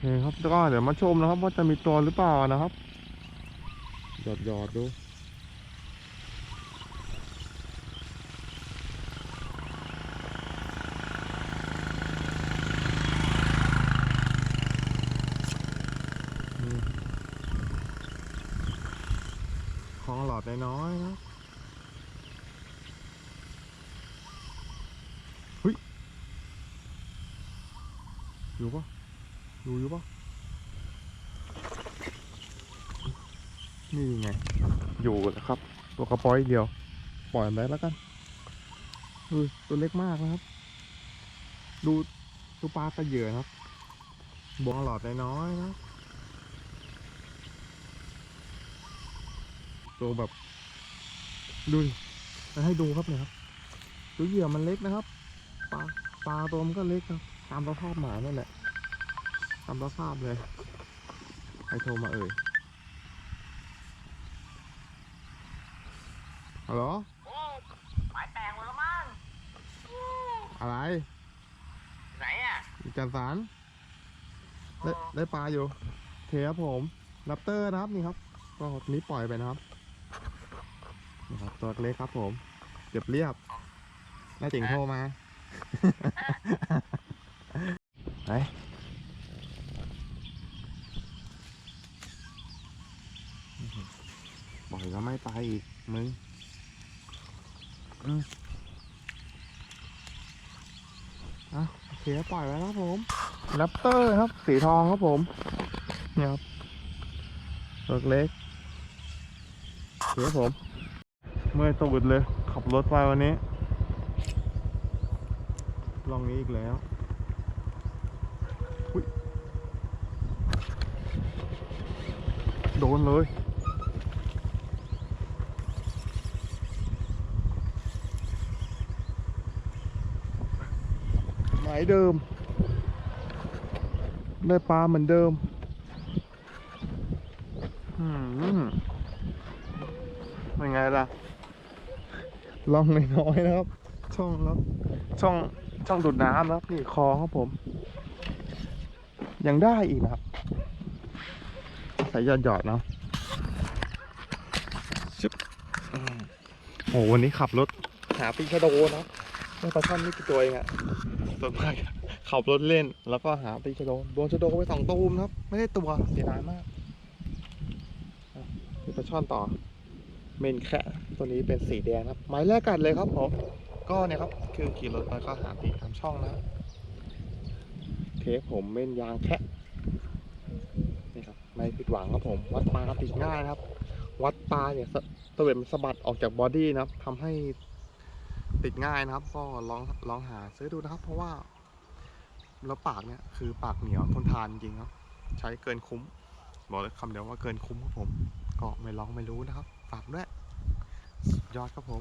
เคครับแล้วก็เดี๋ยวมาชมนะครับ ว่าจะมีตัวหรือเปล่านะครับ หยอดหยอดดูของหลอดน้อยๆนะเฮ้ยอยู่ปะ อยู่อยู่ปะนี่ไง อยู่นะครับ ตัวกระป๋อยเดียว ปล่อยมันไปแล้วกันเฮ้ยตัวเล็กมากนะครับ ดูดูปลากระเหยื่อนะครับบวงหลอดน้อยๆนะ ตัวแบบดูดิจะให้ดูครับเนี่ยครับตัวเหยื่อมันเล็กนะครับ ปลาปลาตัวมันก็เล็กครับ ตามสภาพหมานั่นแหละ ตามสภาพเลย ใครโทรมาเอ่ย ฮัลโหลโอ้หมายแตกหมดแล้วมั้งอะไร ไหนอะอีจันสารได้ได้ปลาอยู่ เทครับผมลับเตอร์นะครับนี่ครับ ก็นี้ปล่อยไปนะครับนี่ครับ ตัวเล็กครับผมเก็บเรียบน่าเจ๋งโทรมาไหนป ล่อยแล้วไม่ตายอีกมึงอืมอะโอเคปล่อยไว้แล้วครับผมแรปเตอร์ครับสีทองครับผมเนี่ยครับตัวเล็กโอเคครับผม เมื่อยตูดเลย ขับรถไปวันนี้ ลองนี้อีกแล้วอุ๊ยโดนเลย มายเดิม ได้ปลาเหมือนเดิมอืมเป็นไงล่ะลองน้อยๆนะครับ ช่องแล้วช่องช่องดูดน้ำนะครับนี่คลองครับผม ยังได้อีกนะครับ ใส่หยอดหยอดๆเนาะชึบอืมโอ้วันนี้ขับรถ หาปีชะโดนะ ไม่ปลาช่อนไม่กี่ตัวเองอะส่วนมากขับรถเล่น แล้วก็หาปีชะโดโดนชะโดไปสองตูมครับ ไม่ได้ตัวเสียดายมากอะมีปลาช่อนต่อ เมนแค่ตัวนี้เป็นสีแดงครับ ไม้แรกกัดเลยครับผมก็เนี่ยครับคือขี่รถไปก็หาปีตามช่องนะเทปผมเมนยางแค่นี่ครับไม่ผิดหวังครับผม วัดปลาติดง่ายนะครับ วัดปลาเนี่ยตะเวนมันสะบัดออกจากบอดี้นะครับทำให้ ติดง่ายนะครับ ก็ลองลองหาซื้อดูนะครับ เพราะว่าแล้วปากเนี่ยคือปากเหนียวทนทานจริงครับ ใช้เกินคุ้ม บอกเลยคำเดียวว่าเกินคุ้มครับผม ก็ไม่ลองไม่รู้นะครับ ฝากด้วยยอดครับผม